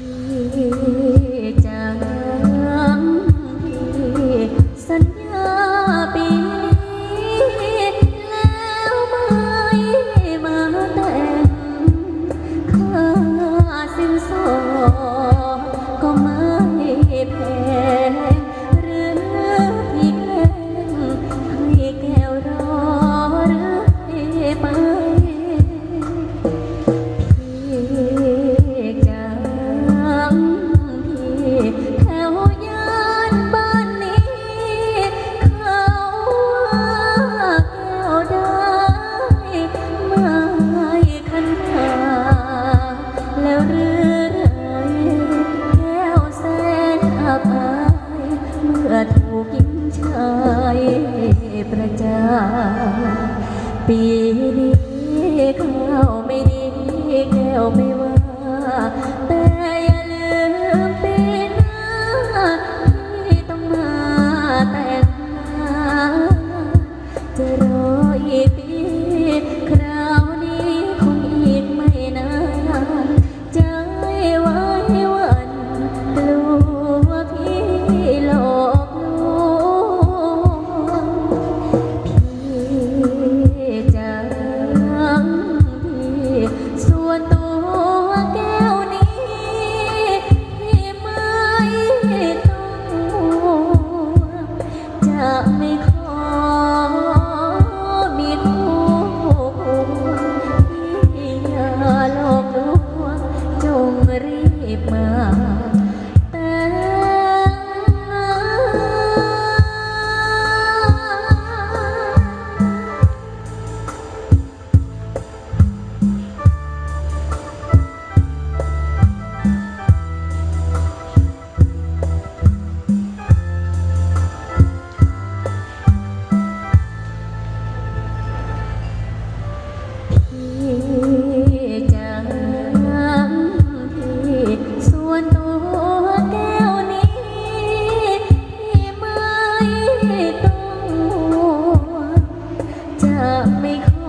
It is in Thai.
พี่จั พี่แถวย่านบ้านนี้ เขาว่าแก้วได้ไม่คันหาแล้วหรือไรแก้วแสนอับอายเมื่อถูกยิงชายประจานปีนี้ข้าวไม่ดีแก้วไม่ว่าแต่ อีกปีคราวนี้คงอีกไม่นานใจไว้วันกลัวพี่หลอกลวงพี่จังพี่ส่วนตัวแก้วนี้ พี่ไม่ต้องห่วงจะไม่ข ไม่ต้